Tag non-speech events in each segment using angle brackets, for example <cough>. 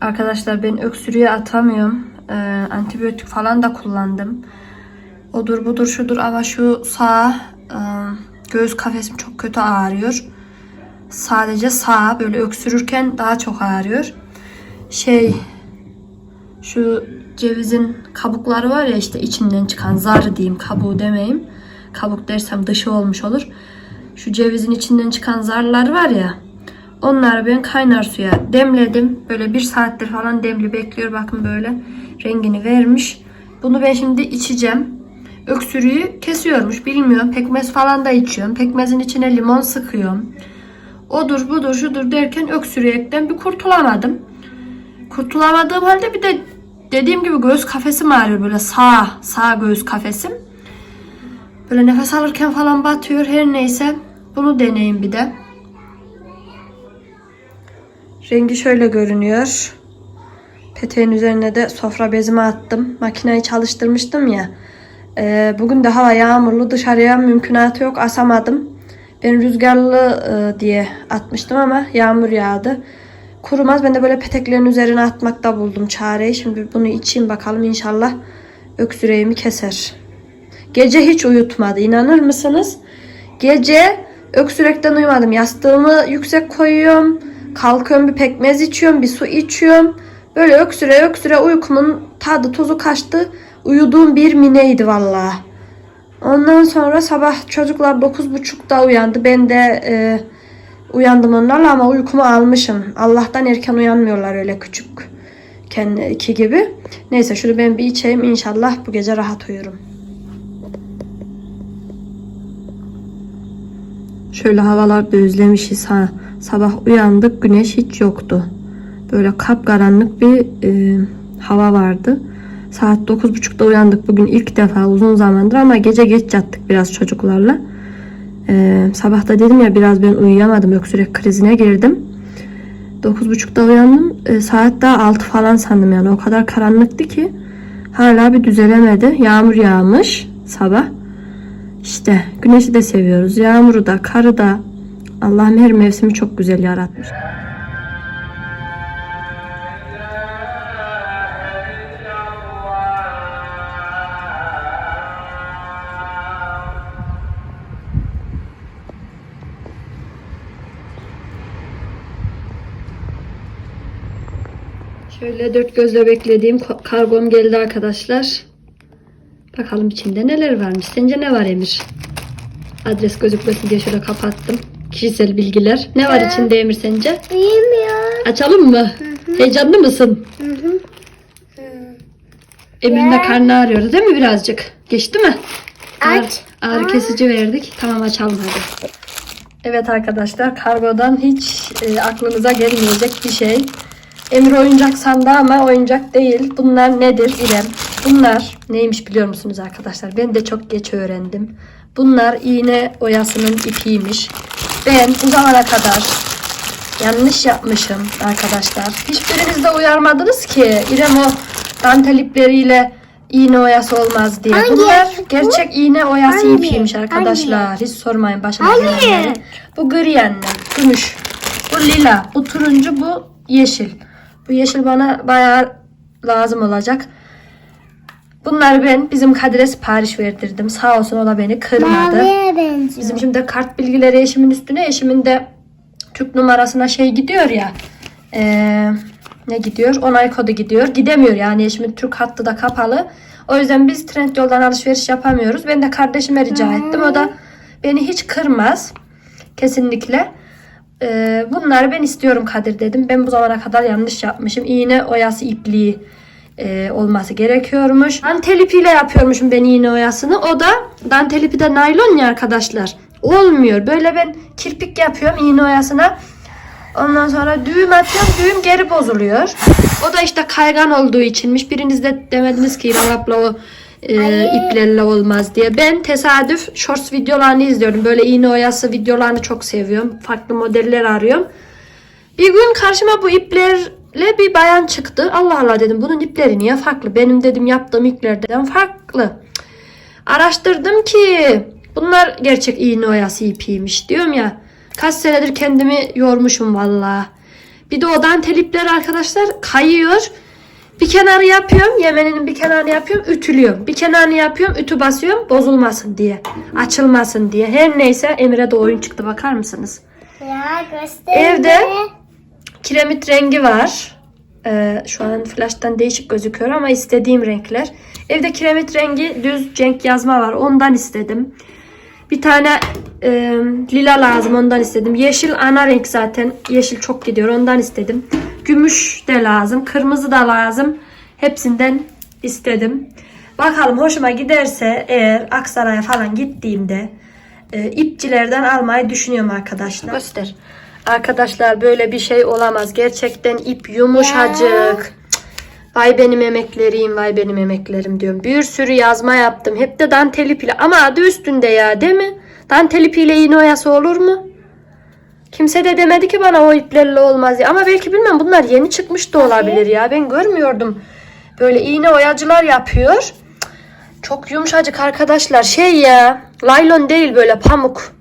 Arkadaşlar ben öksürüğe atamıyorum. Ee, antibiyotik falan da kullandım. Odur budur şudur ama şu sağ e, göğüs kafesim çok kötü ağrıyor. Sadece sağ böyle öksürürken daha çok ağrıyor. Şey şu cevizin kabukları var ya işte içinden çıkan zarı diyeyim kabuğu demeyeyim. Kabuk dersem dışı olmuş olur. Şu cevizin içinden çıkan zarlar var ya. Onları ben kaynar suya demledim. Böyle bir saattir falan demli bekliyor. Bakın böyle rengini vermiş. Bunu ben şimdi içeceğim. Öksürüğü kesiyormuş. Bilmiyorum. Pekmez falan da içiyorum. Pekmezin içine limon sıkıyorum. Odur budur şudur derken öksürükten bir kurtulamadım. Kurtulamadığım halde bir de dediğim gibi göğüs kafesim ağrıyor böyle sağ sağ göğüs kafesim. Böyle nefes alırken falan batıyor her neyse. Bunu deneyin bir de. Rengi şöyle görünüyor. Peteğin üzerine de sofra bezimi attım. Makineyi çalıştırmıştım ya. Ee, bugün de hava yağmurlu. Dışarıya mümkünatı yok. Asamadım. Ben rüzgarlı e, diye atmıştım ama yağmur yağdı. Kurumaz. Ben de böyle peteklerin üzerine atmakta buldum çareyi. Şimdi bunu içeyim bakalım inşallah öksüreğimi keser. Gece hiç uyutmadı. İnanır mısınız? Gece öksürekten uyumadım. Yastığımı yüksek koyuyorum. Kalkıyorum bir pekmez içiyorum. Bir su içiyorum. Böyle öksüre öksüre uykumun tadı tuzu kaçtı. Uyuduğum bir mineydi vallahi. Ondan sonra sabah çocuklar 9.30'da uyandı. Ben de e, uyandım onlarla ama uykumu almışım. Allah'tan erken uyanmıyorlar öyle küçük iki gibi. Neyse şunu ben bir içeyim inşallah bu gece rahat uyurum. Şöyle havalar da özlemişiz ha. Sabah uyandık güneş hiç yoktu. Böyle kapkaranlık bir e, hava vardı. Saat 9.30'da uyandık bugün ilk defa uzun zamandır ama gece geç yattık biraz çocuklarla. Ee, sabah da dedim ya biraz ben uyuyamadım öksürek krizine girdim. 9.30'da uyandım. Ee, saat daha 6 falan sandım yani o kadar karanlıktı ki hala bir düzelemedi. Yağmur yağmış sabah. İşte güneşi de seviyoruz. Yağmuru da, karı da. Allah'ım her mevsimi çok güzel yaratmış. Şöyle dört gözle beklediğim kargom geldi arkadaşlar. Bakalım içinde neler varmış. Sence ne var Emir? Adres gözükmesin diye şöyle kapattım. Kişisel bilgiler. Ne var içinde Emir sence? Bilmiyorum. Açalım mı? Heyecanlı mısın? Emir'in de karnı ağrıyordu değil mi birazcık? Geçti mi? Ağrı, Aç. ağrı kesici verdik. Tamam açalım hadi. Evet arkadaşlar kargodan hiç e, aklınıza gelmeyecek bir şey. Emir oyuncak sandı ama oyuncak değil. Bunlar nedir İrem? Bunlar neymiş biliyor musunuz arkadaşlar? Ben de çok geç öğrendim. Bunlar iğne oyasının ipiymiş. Ben bu zamana kadar yanlış yapmışım arkadaşlar. Hiçbiriniz de uyarmadınız ki İrem o dantel ipleriyle iğne oyası olmaz diye. Hangi Bunlar bu? gerçek iğne oyası Hangi? ipiymiş arkadaşlar. Hiç sormayın başıma Hangi? gelenleri. Bu gri annem. Gümüş. Bu lila. Bu turuncu. Bu yeşil. Bu yeşil bana bayağı lazım olacak. Bunları ben bizim Kadir'e sipariş verdirdim. Sağ olsun o da beni kırmadı. Maviye benziyor. Bizim şimdi kart bilgileri eşimin üstüne eşimin de Türk numarasına şey gidiyor ya. eee, ne gidiyor? Onay kodu gidiyor. Gidemiyor yani eşimin Türk hattı da kapalı. O yüzden biz trend yoldan alışveriş yapamıyoruz. Ben de kardeşime rica ettim. O da beni hiç kırmaz. Kesinlikle. Eee, bunları ben istiyorum Kadir dedim. Ben bu zamana kadar yanlış yapmışım. İğne oyası ipliği eee, olması gerekiyormuş. Dantel ipiyle yapıyormuşum ben iğne oyasını. O da dantel ipi de naylon ya arkadaşlar. Olmuyor. Böyle ben kirpik yapıyorum iğne oyasına. Ondan sonra düğüm atıyorum. Düğüm geri bozuluyor. O da işte kaygan olduğu içinmiş. Biriniz de demediniz ki İrem abla o e, iplerle olmaz diye. Ben tesadüf shorts videolarını izliyorum. Böyle iğne oyası videolarını çok seviyorum. Farklı modeller arıyorum. Bir gün karşıma bu iplerle bir bayan çıktı. Allah Allah dedim bunun ipleri niye farklı? Benim dedim yaptığım iplerden farklı. Araştırdım ki bunlar gerçek iğne oyası ipiymiş diyorum ya. Kaç senedir kendimi yormuşum valla. Bir de o dantel ipler arkadaşlar kayıyor. Bir kenarı yapıyorum. Yemeninin bir kenarını yapıyorum. Ütülüyorum. Bir kenarını yapıyorum. Ütü basıyorum. Bozulmasın diye. Açılmasın diye. Her neyse Emre de oyun çıktı. Bakar mısınız? Ya göster. Evde kiremit rengi var. Ee, şu an flash'tan değişik gözüküyor ama istediğim renkler. Evde kiremit rengi düz cenk yazma var. Ondan istedim. Bir tane e, lila lazım. Ondan istedim. Yeşil ana renk zaten. Yeşil çok gidiyor. Ondan istedim. Gümüş de lazım. Kırmızı da lazım. Hepsinden istedim. Bakalım hoşuma giderse eğer Aksaray'a falan gittiğimde e, ipçilerden almayı düşünüyorum arkadaşlar. Göster. Arkadaşlar böyle bir şey olamaz. Gerçekten ip yumuşacık. Cık. Vay benim emeklerim, vay benim emeklerim diyorum. Bir sürü yazma yaptım. Hep de dantel ipiyle. Ama adı üstünde ya değil mi? Dantel ipiyle iğne oyası olur mu? Kimse de demedi ki bana o iplerle olmaz diye. Ama belki bilmem bunlar yeni çıkmış da olabilir ya. Ben görmüyordum. Böyle iğne oyacılar yapıyor. Çok yumuşacık arkadaşlar. Şey ya. Laylon değil böyle pamuk.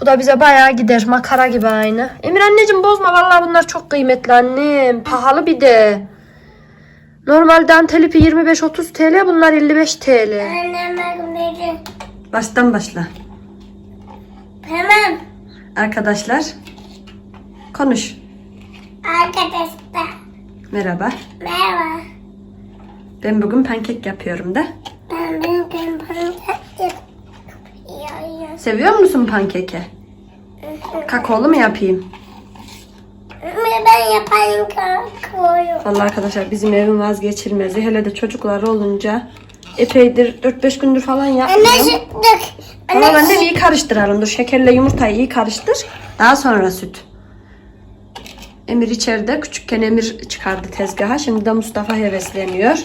Bu da bize bayağı gider. Makara gibi aynı. Emir anneciğim bozma. Vallahi bunlar çok kıymetli annem. Pahalı bir de. Normal dantel ipi 25-30 TL. Bunlar 55 TL. Annem beni. Baştan başla. Tamam. Arkadaşlar. Konuş. Arkadaşlar. Merhaba. Merhaba. Ben bugün pankek yapıyorum da. Ben benim temporum yaptım. Ya ya. Seviyor musun pankeki? Kakaolu mu yapayım? Ben yaparım koyuyorum. Vallahi arkadaşlar bizim evin vazgeçilmezi. Hele de çocuklar olunca epeydir 4-5 gündür falan yapmıyorum. Ama ben de iyi karıştıralım. Dur şekerle yumurtayı iyi karıştır. Daha sonra süt. Emir içeride. Küçükken Emir çıkardı tezgaha. Şimdi de Mustafa hevesleniyor.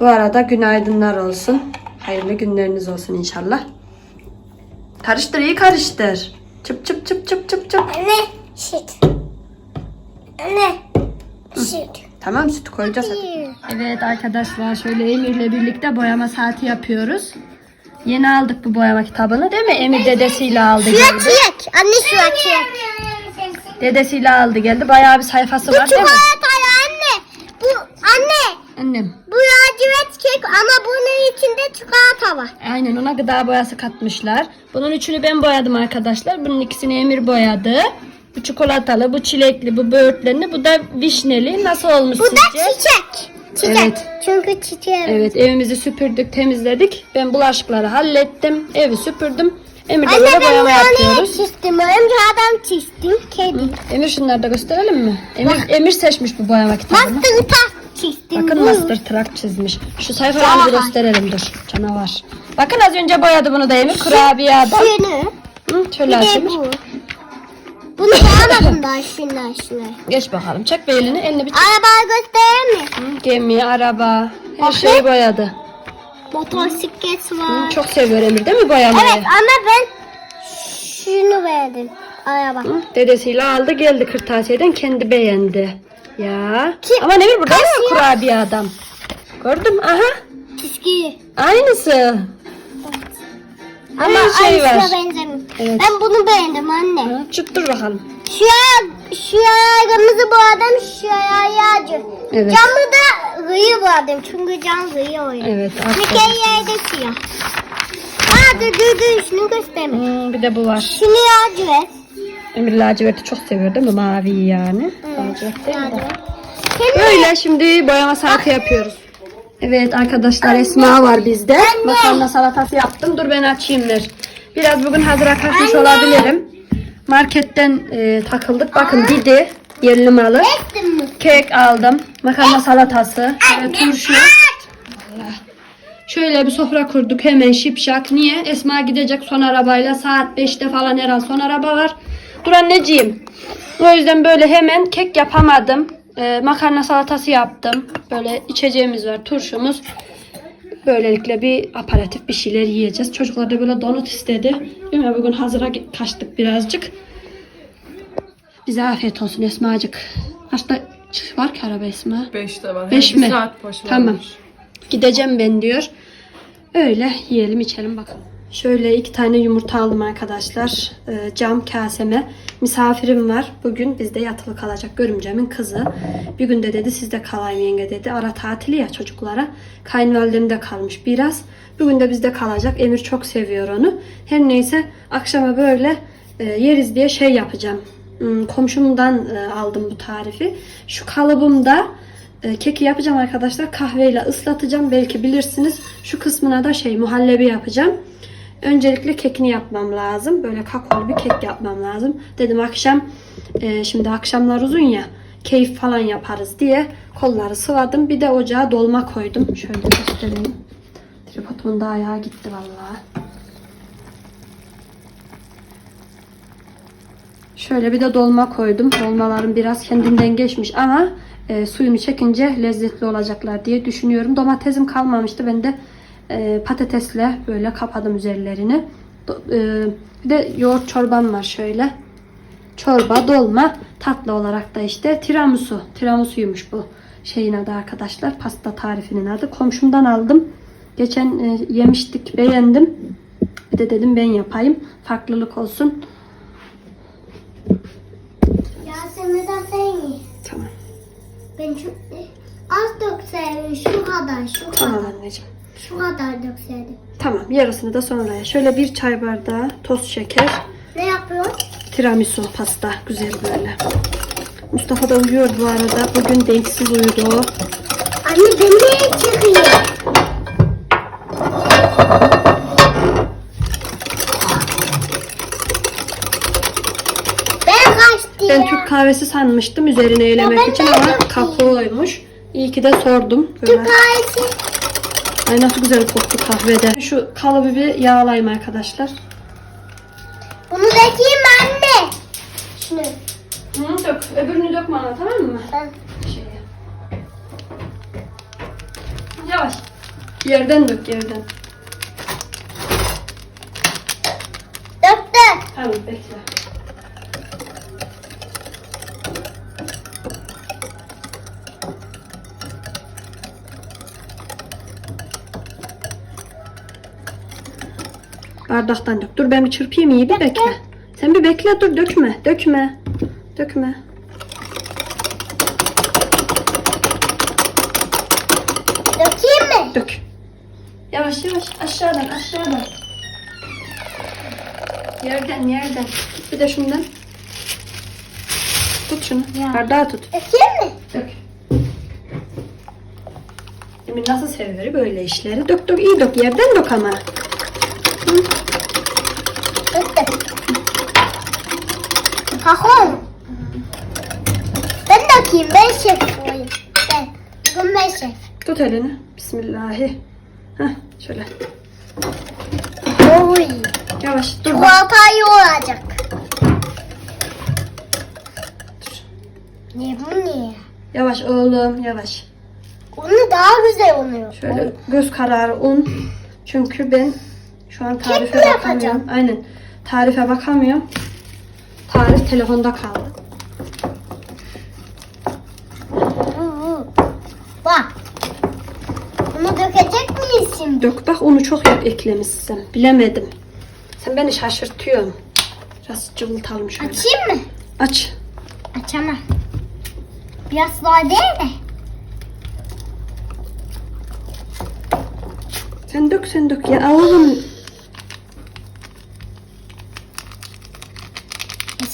Bu arada günaydınlar olsun. Hayırlı günleriniz olsun inşallah. Karıştır iyi karıştır. Çıp çıp çıp çıp çıp çıp. Anne süt. Anne süt. Tamam süt koyacağız hadi. Evet arkadaşlar şöyle Emir'le birlikte boyama saati yapıyoruz. Yeni aldık bu boyama kitabını değil mi? Emir dedesiyle aldı geldi. Çilek. Anne açıyor. Dedesiyle aldı geldi. Bayağı bir sayfası var değil mi? Çikolatalı anne. Bu anne. Annem. Bu lacivert kek ama bunun içinde çikolata var. Aynen ona gıda boyası katmışlar. Bunun üçünü ben boyadım arkadaşlar. Bunun ikisini Emir boyadı. Bu çikolatalı, bu çilekli, bu böğürtlenli, bu da vişneli. Nasıl olmuş Bu da sizce? çiçek. Çiçek. Evet. Çünkü çiçeği. Evet evimizi süpürdük, temizledik. Ben bulaşıkları hallettim. Evi süpürdüm. Emir de Anne böyle boyama yapıyoruz. çizdim. Önce adam çizdim. Kedi. Emir şunları da gösterelim mi? Emir, Emir seçmiş bu boyama kitabını. Master tak çizdim. Bakın master truck çizmiş. Şu sayfalarını bir Canavar. gösterelim dur. Canavar. Bakın az önce boyadı bunu da Emir. Kurabiye adam. Şunu. Hı, Bir şöyle de açmış. bu. Bunu boyamadım daha şunlar şunlar. Geç bakalım. Çek bir elini. Elini bir çek. Arabayı göstereyim mi? Gemi, araba. Her şeyi boyadı. Motosiklet Hı, var. Çok seviyor Emir değil mi boyamayı? Evet ama ben şunu beğendim. Araba. Hı, Dedesiyle aldı geldi kırtasiyeden kendi beğendi. Ya. Ki- Ama Emir burada mı kurabiye adam? Gördüm. Aha. Çizgi. Aynısı. Ama Her şey var. benzemiyor. Evet. Ben bunu beğendim anne. Ha, çık dur bakalım. Şu şu ayağı kırmızı boyadım, şu ayağı yağcı. Evet. Camı da gıyı boyadım çünkü cam gıyı oynuyor. Evet. Bir kere yerde siyah. Aa dur dur dur şunu gösterme. Hmm, bir de bu var. Şunu yağcı ver. Emir laciverti çok seviyor değil mi? Mavi yani. Lacivert değil mi? Kendi Böyle şimdi boyama saati yapıyoruz. Evet arkadaşlar Esma var bizde. Makarna salatası yaptım. Dur ben açayım ver. Biraz bugün hazıra kaçmış olabilirim. Marketten e, takıldık. Bakın didi yerli malı. Kek aldım. Makarna salatası. Şöyle turşu. Allah. Şöyle bir sofra kurduk hemen şipşak. Niye? Esma gidecek son arabayla. Saat 5'te falan herhalde son araba var. Dur anneciğim. O yüzden böyle hemen kek yapamadım. Ee, makarna salatası yaptım. Böyle içeceğimiz var. Turşumuz. Böylelikle bir aparatif bir şeyler yiyeceğiz. Çocuklar da böyle donut istedi. Değil mi? Bugün hazıra kaçtık birazcık. Bize afiyet olsun Esmacık. Kaçta var ki araba Esma? 5'te var. Beş Bir mi? saat boş Tamam. varmış. Gideceğim ben diyor. Öyle yiyelim içelim bakalım. Şöyle iki tane yumurta aldım arkadaşlar. Ee, cam kaseme. Misafirim var. Bugün bizde yatılı kalacak görümcemin kızı. Bir günde dedi sizde kalayım yenge dedi. Ara tatili ya çocuklara. Kayınvalidem de kalmış biraz. Bugün de bizde kalacak. Emir çok seviyor onu. Her neyse akşama böyle e, yeriz diye şey yapacağım. Hmm, Komşumdan e, aldım bu tarifi. Şu kalıbımda e, keki yapacağım arkadaşlar. Kahveyle ıslatacağım. Belki bilirsiniz. Şu kısmına da şey muhallebi yapacağım. Öncelikle kekini yapmam lazım. Böyle kakaolu bir kek yapmam lazım. Dedim akşam e, şimdi akşamlar uzun ya keyif falan yaparız diye kolları sıvadım. Bir de ocağa dolma koydum. Şöyle göstereyim. Tripodumun da ayağı gitti vallahi. Şöyle bir de dolma koydum. Dolmalarım biraz kendinden geçmiş ama e, suyunu çekince lezzetli olacaklar diye düşünüyorum. Domatesim kalmamıştı. Ben de e, patatesle böyle kapadım üzerlerini. Do- e, bir de yoğurt çorbam var şöyle. Çorba, dolma, tatlı olarak da işte tiramisu. Tiramisu'ymuş bu şeyin adı arkadaşlar. Pasta tarifinin adı. Komşumdan aldım. Geçen e, yemiştik, beğendim. Bir de dedim ben yapayım. Farklılık olsun. Sen ye. Tamam. Ben şu az dökseydim şu kadar şu Tamam kadar. anneciğim. Şu kadar dökseydim. Tamam yarısını da sonraya. Şöyle bir çay bardağı toz şeker. Ne yapıyor? Tiramisu pasta. Güzel böyle. Mustafa da uyuyor bu arada. Bugün denksiz uyudu. Anne ben niye çıkıyor? Ben. Türk kahvesi sanmıştım üzerine elemek için ama kakaoymuş. İyi ki de sordum. Böyle. Kahvesi. Ay nasıl güzel koktu kahvede. Şu kalıbı bir yağlayayım arkadaşlar. Bunu dökeyim anne. Şunu. Hı, dök. Öbürünü dökme ana tamam mı? Şeye. Yavaş. Yerden dök yerden. Döktüm. Tamam bekle. Bardaktan dök. Dur ben bir çırpayım iyi bir bekle. Sen bir bekle dur dökme. Dökme. Dökme. Dökeyim mi? Dök. Yavaş yavaş aşağıdan aşağıdan. Yerden yerden. Bir de şundan. Tut şunu. Ya. Bardağı tut. Dökeyim mi? Dök. Emin nasıl sever böyle işleri? Dök dök iyi dök yerden dök ama. Döktüm. Kakao. Ben dökeyim. Ben şef olayım. Ben. Bugün ben şef. Tut elini. Bismillahi. Heh, şöyle. Oy. Yavaş dur. Çikolata iyi olacak. Ne bu ne? Yavaş oğlum yavaş. Onu daha güzel oluyor. Şöyle göz kararı un. Çünkü ben şu an tarife bakamıyorum. yapacağım? Aynen. Tarife bakamıyorum. Tarif telefonda kaldı. Bak. Bunu dökecek miyiz şimdi? Dök bak unu çok yok eklemişsin. Bilemedim. Sen beni şaşırtıyorsun. Biraz cıvıltalım şöyle. Açayım mı? Aç. Açamam. Biraz daha değil mi? Sen dök sen dök ya oğlum.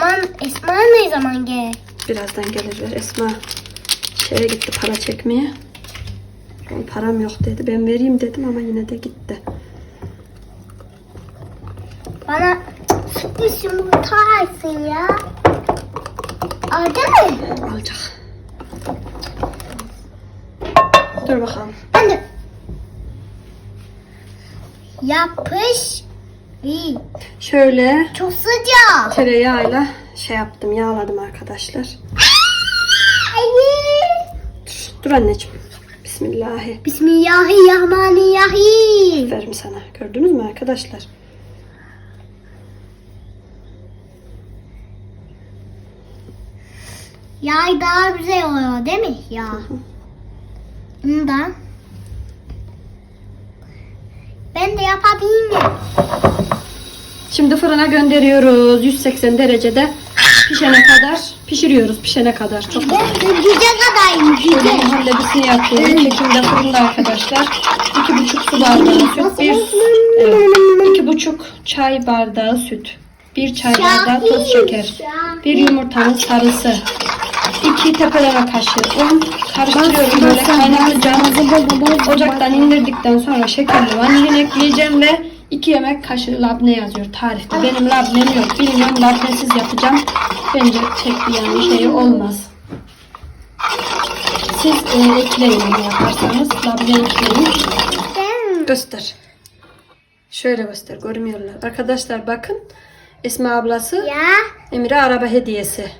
Esma, Esma ne zaman gelir? Birazdan gelir Esma. Şeye gitti para çekmeye. Oğlum param yok dedi. Ben vereyim dedim ama yine de gitti. Bana sürpriz yumurta alsın ya. Aldı mı? Alacak. Dur bakalım. De. Yapış. İyi. Şöyle Çok sıcak. tereyağıyla şey yaptım yağladım arkadaşlar. <gasps> Ay. Dur, dur anneciğim. Bismillahi. Bismillahirrahmanirrahim. Aferin sana. Gördünüz mü arkadaşlar? Yağ daha güzel oluyor değil mi? Yağ. Bundan. Ben de yapabilir miyim? Şimdi fırına gönderiyoruz. 180 derecede pişene <laughs> kadar pişiriyoruz. Pişene kadar. Çok de güce kadarım Şöyle güce. muhallebisini yapıyorum. Kekim de fırında arkadaşlar. 2,5 su bardağı süt. Bir, evet, 2,5 çay bardağı süt. 1 çay bardağı toz şeker. Bir yumurtanın sarısı. 2 tepeleme kaşığı un. Karıştırıyorum böyle kaynatacağım. Ocaktan indirdikten sonra şekerli vanilin ekleyeceğim ve 2 yemek kaşığı labne yazıyor tarifte. Benim labnem yok. Bilmiyorum labnesiz yapacağım. Bence pek bir yani şey olmaz. Siz e, ekleyin yaparsanız. Labne ekleyin. Göster. Şöyle göster. Görmüyorlar. Arkadaşlar bakın. Esma ablası ya. Emir'e araba hediyesi.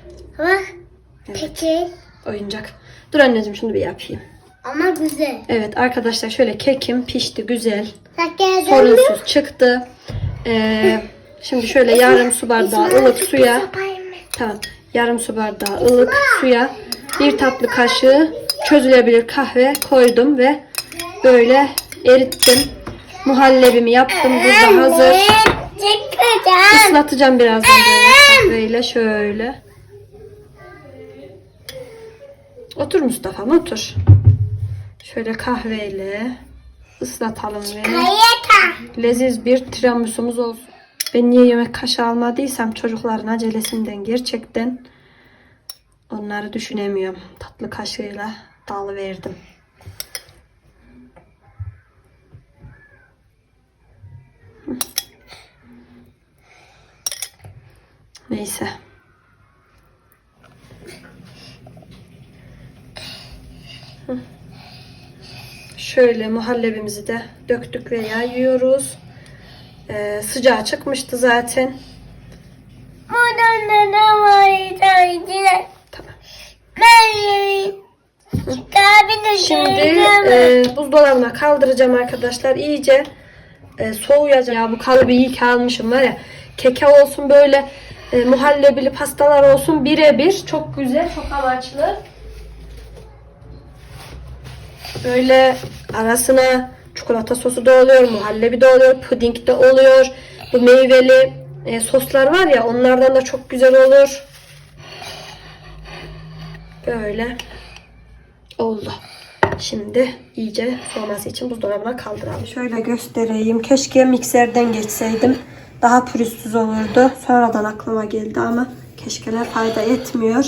Bak. Peki. Oyuncak. Dur anneciğim şunu bir yapayım. Ama güzel. Evet arkadaşlar şöyle kekim pişti güzel. Sakın Sorunsuz çıktı. Ee, <laughs> şimdi şöyle yarım su bardağı ılık suya tamam yarım su bardağı ılık suya bir tatlı kaşığı çözülebilir kahve koydum ve böyle erittim. Muhallebimi yaptım. Burada hazır. Islatacağım birazdan böyle kahveyle şöyle. Otur Mustafa otur. Şöyle kahveyle ıslatalım ve leziz bir tiramisumuz olsun. Ben niye yemek kaşığı almadıysam çocukların acelesinden gerçekten onları düşünemiyorum. Tatlı kaşığıyla dal verdim. Neyse. Şöyle muhallebimizi de döktük ve yayıyoruz. Ee, sıcağı çıkmıştı zaten. Buradan da ne var? Tamam. Ben. Şimdi e, buzdolabına kaldıracağım arkadaşlar. İyice e, soğuyacak. Ya bu kalıbı iyi ki almışım var ya. Keke olsun böyle e, muhallebili pastalar olsun birebir. Çok güzel, çok amaçlı. Böyle arasına çikolata sosu da oluyor, muhallebi de oluyor, puding de oluyor. Bu meyveli e, soslar var ya onlardan da çok güzel olur. Böyle oldu. Şimdi iyice soğuması için buzdolabına kaldıralım. Şöyle göstereyim. Keşke mikserden geçseydim. Daha pürüzsüz olurdu. Sonradan aklıma geldi ama keşkeler fayda etmiyor.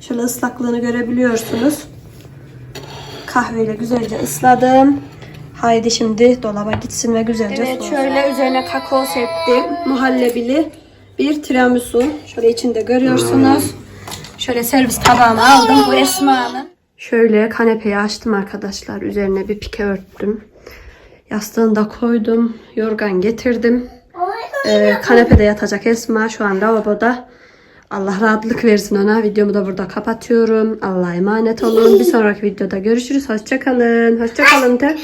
Şöyle ıslaklığını görebiliyorsunuz. Kahveyle güzelce ısladım. Haydi şimdi dolaba gitsin ve güzelce Evet şöyle üzerine kakao serptim. Muhallebili bir tiramisu. Şöyle içinde görüyorsunuz. Şöyle servis tabağıma aldım. Bu Esma'nın. Şöyle kanepeyi açtım arkadaşlar. Üzerine bir pike örttüm. Yastığını da koydum. Yorgan getirdim. Ee, kanepede yatacak Esma şu an lavaboda. Allah rahatlık versin ona. Videomu da burada kapatıyorum. Allah'a emanet olun. Bir sonraki videoda görüşürüz. Hoşçakalın. Hoşçakalın de.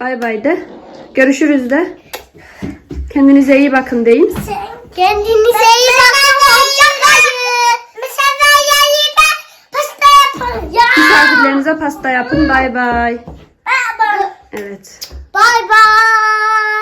Bay bay de. Görüşürüz de. Kendinize iyi bakın deyin. Kendinize iyi bakın. Misafirlerinize pasta yapın. Bay bay. Baba. Evet. Bye bye.